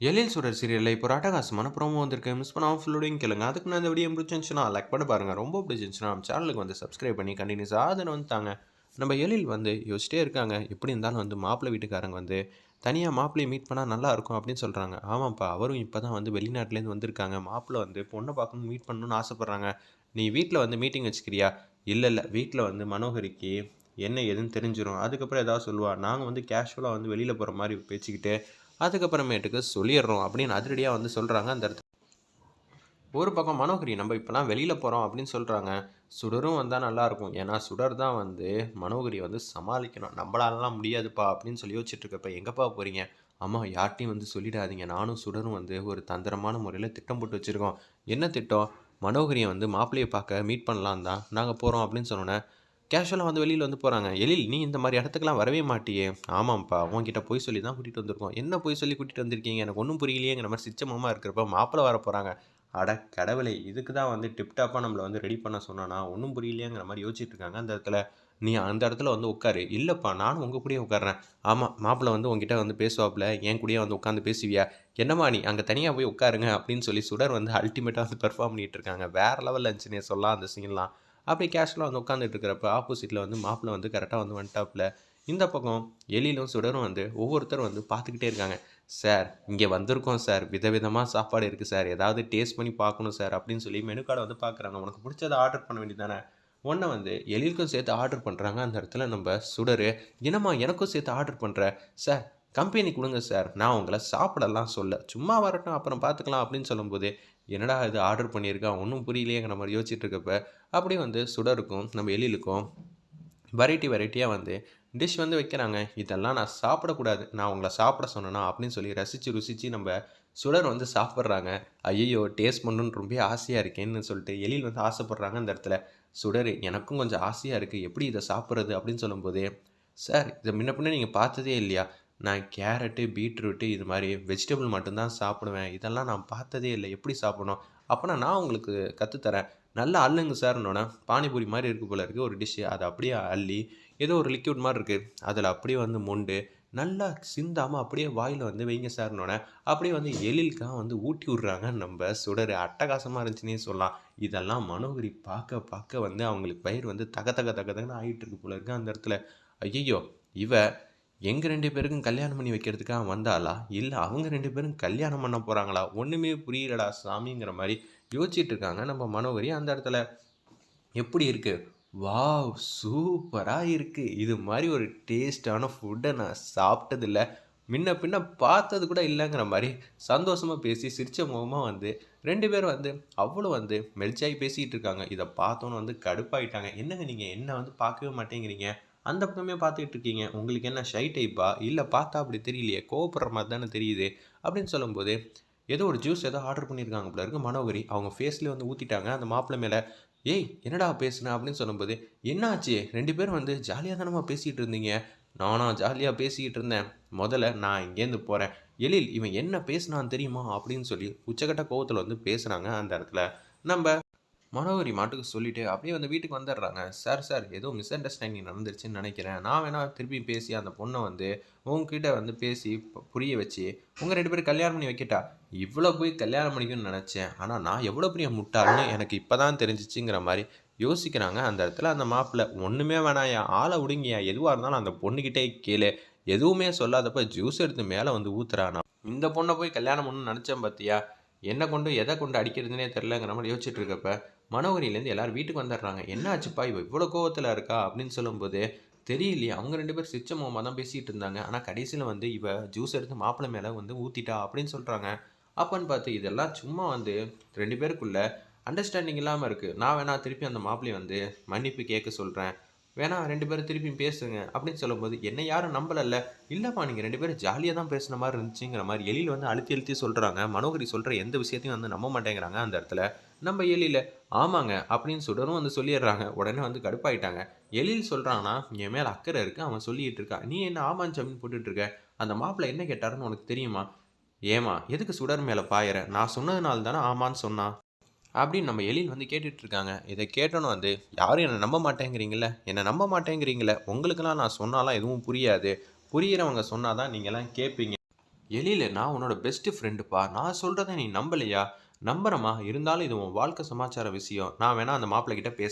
எழில் சுடர் சீரியலில் இப்போ ஒரு அட்டகாசமான ப்ரோமோ வந்திருக்கு. மிஸ் பண்ணாமல் ஃபுல்லோடையும் கேளுங்க. அதுக்கு நான் இந்த வீடியோ பிடிச்சிருந்துச்சுன்னா லைக் பண்ண பாருங்கள் ரொம்ப பிடிச்சிருந்துச்சுன்னா நம்ம சேனலுக்கு வந்து சப்ஸ்கிரைப் பண்ணி கண்டினியூஸ் ஆதரவு வந்து தாங்க நம்ம எழில் வந்து யோசிச்சிட்டே இருக்காங்க. எப்படி இருந்தாலும் வந்து மாப்பிள்ளை வீட்டுக்காரங்க வந்து தனியாக மாப்பிள்ளையை மீட் பண்ணால் நல்லா இருக்கும் அப்படின்னு சொல்கிறாங்க ஆமாப்பா அவரும் இப்போ தான் வந்து வெளிநாட்டிலேருந்து வந்திருக்காங்க. மாப்பிள்ளை வந்து பொண்ணை பார்க்கணும் மீட் பண்ணணும்னு ஆசைப்பட்றாங்க. நீ வீட்டில் வந்து மீட்டிங் வச்சுக்கிறியா? இல்லை இல்லை. வீட்டில் வந்து மனோகரிக்கு என்ன ஏதுன்னு தெரிஞ்சிடும் அதுக்கப்புறம் ஏதாவது சொல்லுவாள் நாங்கள் வந்து கேஷுவலாக வந்து வெளியில் போகிற மாதிரி பேச்சுக்கிட்டு அதுக்கப்புறமேட்டுக்கு சொல்லிடுறோம் அப்படின்னு அதிரடியாக வந்து சொல்கிறாங்க அந்த இடத்துல. ஒரு பக்கம் மனோகரி நம்ம இப்போலாம் வெளியில் போகிறோம் அப்படின்னு சொல்கிறாங்க சுடரும் வந்தால் நல்லாயிருக்கும் ஏன்னா சுடர் தான் வந்து மனோகரியை வந்து சமாளிக்கணும். நம்மளாலலாம் முடியாதுப்பா அப்படின்னு சொல்லி யோசிச்சுட்டு இருக்கப்ப போகிறீங்க அம்மா யார்ட்டையும் வந்து சொல்லிடாதீங்க. நானும் சுடரும் வந்து ஒரு தந்திரமான முறையில் திட்டம் போட்டு வச்சுருக்கோம். என்ன திட்டம்? மனோகரியை வந்து மாப்பிள்ளையை பார்க்க மீட் பண்ணலாம் தான் நாங்கள் போகிறோம் அப்படின்னு சொன்னோன்னே கேஷுவலாக வந்து வெளியில் வந்து போகிறாங்க எழில் நீ இந்த மாதிரி இடத்துக்குலாம் வரவே மாட்டியே. ஆமாம்ப்பா உங்ககிட்ட போய் சொல்லி தான் கூட்டிகிட்டு வந்திருக்கோம். என்ன போய் சொல்லி கூட்டிகிட்டு வந்திருக்கீங்க? எனக்கு ஒன்றும் புரியலையேங்கிற மாதிரி சிச்சமமாக இருக்கிறப்ப மாப்பிள்ளை வர போகிறாங்க அட கடவுளை இதுக்கு தான் வந்து டிப்டாப்பாக நம்மளை வந்து ரெடி பண்ண சொன்னானா? ஒன்றும் புரியலையேங்கிற மாதிரி யோசிச்சுட்டு இருக்காங்க அந்த இடத்துல. நீ அந்த இடத்துல வந்து உட்காரு. இல்லைப்பா நானும் உங்கள் கூடயே உட்காறேன் ஆமாம் மாப்பிள்ளை வந்து உங்ககிட்ட வந்து பேசுவாப்பில் என் கூடயே வந்து உட்காந்து பேசுவியா? என்னம்மா நீ அங்கே தனியாக போய் உட்காருங்க. அப்படின்னு சொல்லி சுடர் வந்து அல்டிமேட்டாக வந்து பெர்ஃபார்ம் பண்ணிட்டு இருக்காங்க. வேறு லெவலில் இருந்துச்சுன்னே சொல்லலாம் அந்த சீன்லாம் அப்படி கேஷுவலாக வந்து உட்காந்துட்டு இருக்கிறப்ப ஆப்போசிட்டில் வந்து மாப்பிள்ளை வந்து கரெக்டாக வந்து வந்துட்டாப்புல. இந்த பக்கம் எலியிலும் சுடரும் வந்து ஒவ்வொருத்தரும் வந்து பார்த்துக்கிட்டே இருக்காங்க. சார் இங்கே வந்திருக்கோம் சார். விதவிதமாக சாப்பாடு இருக்குது சார். ஏதாவது டேஸ்ட் பண்ணி பார்க்கணும் சார். அப்படின்னு சொல்லி மெனு கார்டை வந்து பார்க்குறாங்க. உனக்கு பிடிச்சதை ஆர்டர் பண்ண வேண்டியதானே ஒன்றை வந்து எலிக்கும் சேர்த்து ஆர்டர் பண்ணுறாங்க அந்த இடத்துல நம்ம சுடரு என்னம்மா எனக்கும் சேர்த்து ஆர்டர் பண்ணுற சார் கம்பெனி கொடுங்க சார். நான் உங்களை சாப்பிடலாம் சொல்ல. சும்மா வரட்டும். அப்புறம் பார்த்துக்கலாம். அப்படின்னு சொல்லும்போது என்னடா இது ஆர்டர் பண்ணியிருக்கான் ஒன்றும் புரியலையேங்கிற மாதிரி யோசிச்சுட்டு இருக்கப்ப அப்படியே வந்து சுடருக்கும் நம்ம எழிலுக்கும் வெரைட்டி வெரைட்டியாக வந்து டிஷ் வந்து வைக்கிறாங்க. இதெல்லாம் நான் சாப்பிடக்கூடாது. நான் உங்களை சாப்பிட சொன்னேன்னா அப்படின்னு சொல்லி ரசித்து ருசித்து நம்ம சுடர் வந்து சாப்பிட்றாங்க. ஐயோ டேஸ்ட் பண்ணணுன்னு ரொம்ப ஆசையாக இருக்கேன்னு சொல்லிட்டு எழில் வந்து ஆசைப்பட்றாங்க அந்த இடத்துல. சுடர் எனக்கும் கொஞ்சம் ஆசையாக இருக்குது எப்படி இதை சாப்பிட்றது அப்படின்னு சொல்லும்போது சார் இதை முன்ன பின்ன நீங்கள் பார்த்ததே இல்லையா? நான் கேரட்டு பீட்ரூட்டு இது மாதிரி வெஜிடபிள் மட்டும்தான் சாப்பிடுவேன். இதெல்லாம் நான் பார்த்ததே இல்லை. எப்படி சாப்பிடணும்? அப்போனா நான் உங்களுக்கு கற்றுத்தரேன் நல்லா அள்ளுங்க சார்னோடனே பானிபூரி மாதிரி இருக்கு போல இருக்குது ஒரு டிஷ்ஷு அதை அப்படியே அள்ளி ஏதோ ஒரு லிக்யூட் மாதிரி இருக்குது அதில் அப்படியே வந்து மொண்டு நல்லா சிந்தாமல் அப்படியே வாயில் வந்து வைங்க சார்னோடனே அப்படியே வந்து எழிலுக்காக வந்து ஊட்டி விட்றாங்க. நம்ம சுடர் அட்டகாசமாக இருந்துச்சுன்னே சொல்லலாம். இதெல்லாம் மனோகரி பார்க்க பார்க்க வந்து அவங்களுக்கு பயிர் வந்து தக தக தக தகன்னு ஆகிட்டு இருக்கு போல இருக்குது அந்த இடத்துல. ஐயோ இவ எங்கள் ரெண்டு பேருக்கும் கல்யாணம் பண்ணி வைக்கிறதுக்காக வந்தாளா? இல்லை அவங்க ரெண்டு பேரும் கல்யாணம் பண்ண போகிறாங்களா ஒன்றுமே புரியலடா சாமிங்கிற மாதிரி யோசிச்சுட்டு இருக்காங்க நம்ம மனோகரி அந்த இடத்துல. எப்படி இருக்குது வாவ் சூப்பராக இருக்குது இது மாதிரி ஒரு டேஸ்டான ஃபுட்டை நான் சாப்பிட்டதில்ல. முன்ன பின்ன பார்த்தது கூட இல்லைங்கிற மாதிரி சந்தோஷமாக பேசி சிரிச்ச முகமாக வந்து ரெண்டு பேரும் வந்து அவ்வளோ வந்து மெல்ச்சாகி பேசிகிட்டு இருக்காங்க. இதை பார்த்தோன்னு வந்து கடுப்பாயிட்டாங்க. என்னங்க நீங்கள் என்ன வந்து பார்க்கவே மாட்டேங்கிறீங்க? அந்த பக்கமே பார்த்துக்கிட்டு இருக்கீங்க. உங்களுக்கு என்ன ஷை டைப்பா இல்லை பார்த்தா அப்படி தெரியலையே கோவப்படுற மாதிரி தானே தெரியுது? அப்படின்னு சொல்லும்போது ஏதோ ஒரு ஜூஸ் ஏதோ ஆர்டர் பண்ணியிருக்காங்க போல இருக்குது மனோகரி. அவங்க ஃபேஸ்லேயே வந்து ஊற்றிட்டாங்க அந்த மாப்பிள்ளை மேலே ஏய் என்னடா பேசுனேன் அப்படின்னு சொல்லும்போது என்னாச்சு? ரெண்டு பேரும் வந்து ஜாலியாக தானம்மா பேசிகிட்டு இருந்தீங்க? நானா ஜாலியாக பேசிக்கிட்டு இருந்தேன். முதல்ல நான் இங்கேருந்து போகிறேன் எழில் இவன் என்ன பேசுனான்னு தெரியுமா? அப்படின்னு சொல்லி உச்சக்கட்ட கோவத்தில் வந்து பேசுகிறாங்க அந்த இடத்துல. நம்ம மனோகரி மாட்டுக்கு சொல்லிவிட்டு அப்படியே வந்து வீட்டுக்கு வந்துடுறாங்க. சார் சார் ஏதோ மிஸ் அண்டர்ஸ்டாண்டிங் நடந்துருச்சுன்னு நினைக்கிறேன். நான் வேணா திருப்பி பேசி அந்த பொண்ணை வந்து உங்ககிட்ட வந்து பேசி பு- புரிய வச்சு உங்கள் ரெண்டு பேரும் கல்யாணம் பண்ணி வைக்கிட்டா? இவ்வளோ போய் கல்யாணம் பண்ணிக்கணும்னு நினச்சேன். ஆனால் நான் எவ்வளோ பெரிய முட்டாள்னு எனக்கு இப்போ தான் தெரிஞ்சிச்சுங்கிற மாதிரி யோசிக்கிறாங்க. அந்த இடத்துல அந்த மாப்பிள்ளை ஒன்றுமே வேணாம் ஆளை விடுங்கயா எதுவாக இருந்தாலும் அந்த பொண்ணுக்கிட்டே கேளு. எதுவுமே சொல்லாதப்ப ஜூஸ் எடுத்து மேலே வந்து ஊத்துறானா? இந்த பொண்ணை போய் கல்யாணம் பண்ணணும்னு நினச்சேன் பார்த்தியா என்ன கொண்டு எதை கொண்டு அடிக்கிறதுனே தெரிலங்கிற மாதிரி யோசிச்சுட்டு இருக்கப்ப மனோகரியிலேருந்து எல்லாரும் வீட்டுக்கு வந்துடுறாங்க. என்ன ஆச்சுப்பா இவ இவ்வளோ கோவத்தில் இருக்கா? அப்படின்னு சொல்லும்போது தெரியலையே. அவங்க ரெண்டு பேரும் சிச்ச முகமாக தான் பேசிகிட்டு இருந்தாங்க. ஆனால் கடைசியில் வந்து இவ ஜூஸ் எடுத்து மாப்பிள்ளை மேலே வந்து ஊற்றிட்டா அப்படின்னு சொல்கிறாங்க அப்பன்னு பார்த்து இதெல்லாம் சும்மா வந்து ரெண்டு பேருக்குள்ள அண்டர்ஸ்டாண்டிங் இல்லாமல் இருக்குது நான் வேணா திருப்பி அந்த மாப்பிள்ளையை வந்து மன்னிப்பு கேட்க சொல்கிறேன் வேணா ரெண்டு பேரும் திருப்பியும் பேசுங்க அப்படின்னு சொல்லும்போது என்னை யாரும் நம்பலல்ல. இல்லைப்பா நீங்கள் ரெண்டு பேரும் ஜாலியாக தான் பேசுன மாதிரி இருந்துச்சுங்கிற மாதிரி எழில் வந்து அழுத்தி அழுத்தி சொல்கிறாங்க மனோகரி சொல்கிற எந்த விஷயத்தையும் வந்து நம்ப மாட்டேங்கிறாங்க அந்த இடத்துல. நம்ம எழில ஆமாங்க அப்படின்னு சுடரும் வந்து சொல்லிடுறாங்க. உடனே வந்து கடுப்பாயிட்டாங்க. எழில் சொல்கிறான்னா என் மேலே அக்கறை இருக்குது அவன் சொல்லிட்டு இருக்கான் நீ என்ன ஆமான் சமின் போட்டுட்ருக்க அந்த மாப்பிள்ளை என்ன கேட்டாருன்னு உனக்கு தெரியுமா? ஏமா எதுக்கு சுடர் மேலே பாயிற? நான் சொன்னதுனால தானே ஆமான்னு சொன்னான். அப்படின்னு நம்ம எழில் வந்து கேட்டுட்டு இருக்காங்க இதை கேட்டோன்னு வந்து யாரும் என்னை நம்ப மாட்டேங்கிறீங்கள என்னை நம்ப மாட்டேங்கிறீங்களே உங்களுக்கெல்லாம் நான் சொன்னாலாம் எதுவும் புரியாது. புரியிறவங்க சொன்னால் தான் நீங்களாம் கேட்பீங்க எழிலு நான் உன்னோட பெஸ்ட்டு ஃப்ரெண்டுப்பா நான் சொல்கிறத நீ நம்பலையா? நம்புறமா இருந்தாலும் இது உன் வாழ்க்கை சமாச்சார விஷயம். நான் வேணால் அந்த மாப்பிள்ளை கிட்ட பேசுகிறேன்